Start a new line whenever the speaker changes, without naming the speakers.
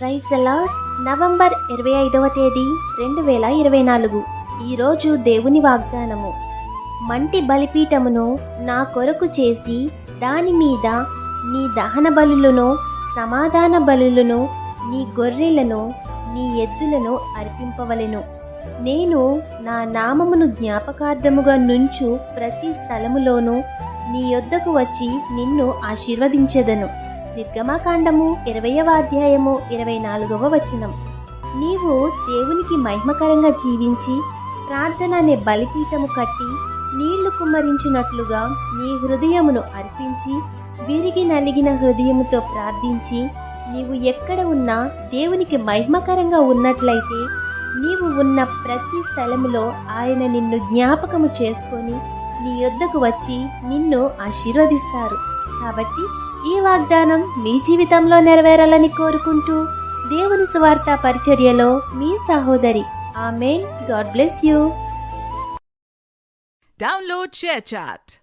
Praise అలాడ్ November ఇరవై ఐదవ తేదీ రెండు వేల ఇరవై నాలుగు. ఈరోజు దేవుని వాగ్దానము. మంటి బలిపీఠమును నా కొరకు చేసి దాని మీద నీ దహన బలులను సమాధాన బలులను నీ గొర్రెలను నీ ఎద్దులను అర్పింపవలెను. నేను నా నామమును జ్ఞాపకార్థముగా నుంచు ప్రతి స్థలములోనూ నీ యొద్దకు వచ్చి నిన్ను ఆశీర్వదించెదను. నిర్గమాకాండము ఇరవయవ అధ్యాయము ఇరవై నాలుగవ వచనం. నీవు దేవునికి మహిమకరంగా జీవించి ప్రార్థన అనే బలిపీఠము కట్టి నీళ్ళు కుమ్మరించినట్లుగా నీ హృదయమును అర్పించి విరిగి నలిగిన హృదయముతో ప్రార్థించి నీవు ఎక్కడ ఉన్నా దేవునికి మహిమకరంగా ఉన్నట్లయితే నీవు ఉన్న ప్రతి స్థలములో ఆయన నిన్ను జ్ఞాపకము చేసుకొని నీ యొద్దకు వచ్చి నిన్ను ఆశీర్వదిస్తారు. కాబట్టి ఈ వాగ్దానం మీ జీవితంలో నెరవేరాలని కోరుకుంటూ దేవుని సువార్త పరిచర్యలో మీ సహోదరి. Amen. God bless you.
ShareChat